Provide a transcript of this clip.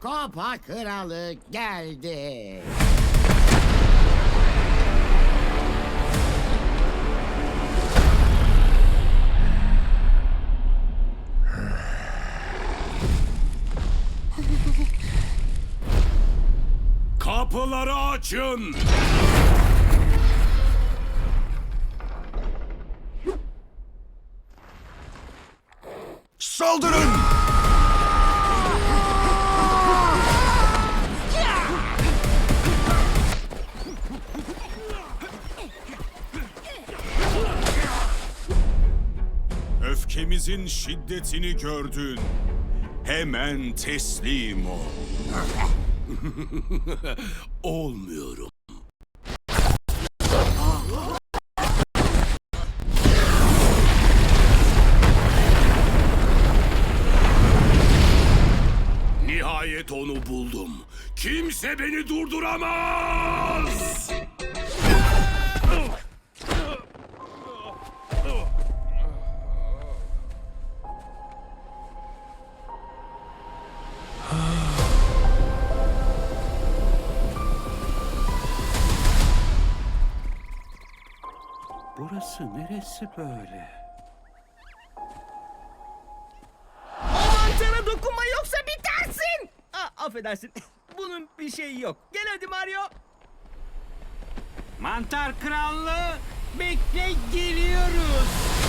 Kopa kralı geldi. Kapıları açın. Saldırın! Öfkemizin şiddetini gördün. Hemen teslim ol. Olmuyorum. Nihayet onu buldum. Kimse beni durduramaz. Burası neresi böyle? Mantara dokunma yoksa bitersin. Aa, affedersin. Bunun bir şeyi yok. Gel hadi Mario. Mantar krallığı bekle geliyoruz.